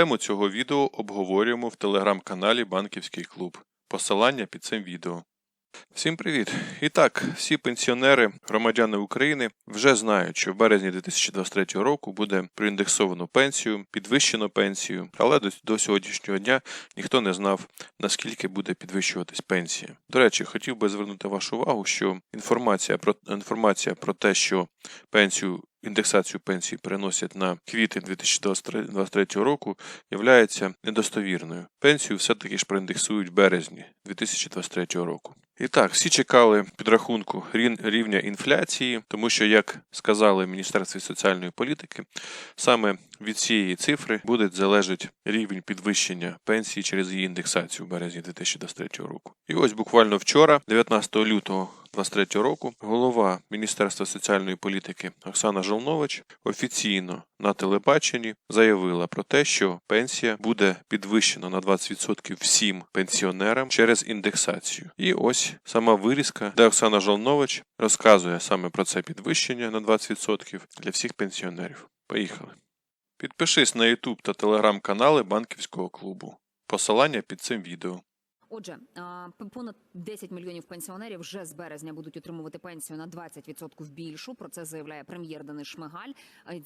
Тему цього відео обговорюємо в телеграм-каналі Банківський клуб. Посилання під цим відео. Всім привіт! І так, всі пенсіонери, громадяни України вже знають, що в березні 2023 року буде проіндексовано пенсію, підвищено пенсію, але до, до сьогоднішнього дня ніхто не знав, наскільки буде підвищуватись пенсія. До речі, хотів би звернути вашу увагу, що інформація про інформація про те, що пенсію. Індексацію пенсії переносять на квітень 2023 року, являється недостовірною. Пенсію все-таки ж проіндексують в березні 2023 року. І так, всі чекали підрахунку рівня інфляції, тому що, як сказали в Міністерстві соціальної політики, саме від цієї цифри буде залежати рівень підвищення пенсії через її індексацію в березні 2023 року. І ось буквально вчора, 19 лютого 2023 року, голова Міністерства соціальної політики Оксана Жолнович офіційно на телебаченні заявила про те, що пенсія буде підвищена на 20% всім пенсіонерам через індексацію. І ось сама вирізка, де Оксана Жолнович розказує саме про це підвищення на 20% для всіх пенсіонерів. Поїхали. Підпишись на YouTube та Telegram канали банківського клубу. Посилання під цим відео. Отже, понад 10 мільйонів пенсіонерів вже з березня будуть отримувати пенсію на 20% більшу. Про це заявляє прем'єр Денис Шмигаль.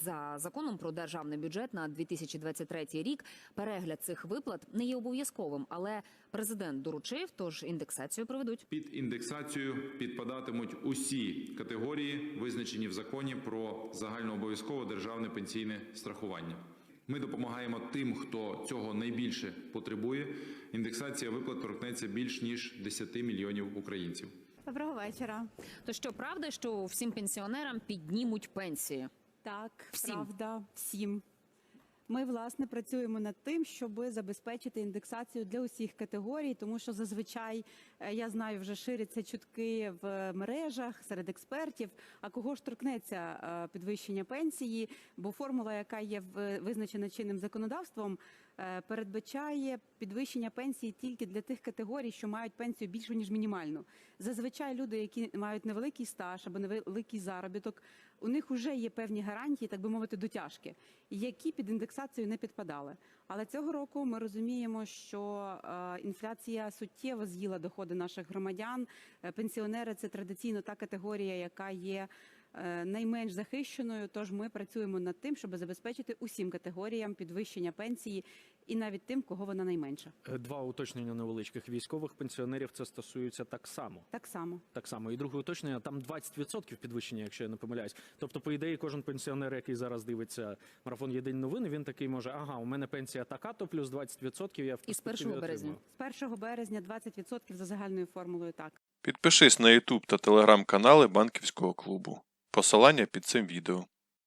За законом про державний бюджет на 2023 рік перегляд цих виплат не є обов'язковим, але президент доручив, тож індексацію проведуть. Під індексацію підпадатимуть усі категорії, визначені в законі про загальнообов'язкове державне пенсійне страхування. Ми допомагаємо тим, хто цього найбільше потребує. Індексація виплат торкнеться більш ніж 10 мільйонів українців. Доброго вечора. То що правда, що всім пенсіонерам піднімуть пенсії? Так, Всім. правда, всім. Ми власне працюємо над тим, щоб забезпечити індексацію для усіх категорій, тому що зазвичай е, я знаю, вже ширяться чутки в мережах серед експертів. А кого ж торкнеться е, підвищення пенсії? Бо формула, яка є визначена чинним законодавством, передбачає підвищення пенсії тільки для тих категорій, що мають пенсію більшу ніж мінімальну. Зазвичай люди, які мають невеликий стаж або невеликий заробіток, у них вже є певні гарантії, так би мовити, дотяжки, які під індексацію не підпадали. Але цього року ми розуміємо, що е, інфляція суттєво з'їла доходи наших громадян. Е, Пенсіонери це традиційно та категорія, яка є е, найменш захищеною. Тож ми працюємо над тим, щоб забезпечити усім категоріям підвищення пенсії і навіть тим, кого вона найменша. Е, Два уточнення невеличких військових пенсіонерів це стосується так само. Так само. Так само. І друге уточнення там 20% підвищення, якщо я не помиляюсь. Тобто, по ідеї, кожен пенсіонер, який зараз дивиться марафон Єдині новини, він такий може: ага, у мене пенсія така, то плюс 20% я в І з перспективі 1 березня. З 1 березня 20% за загальною формулою так. Підпишись на YouTube та Telegram канали банківського клубу. Посилання під цим відео.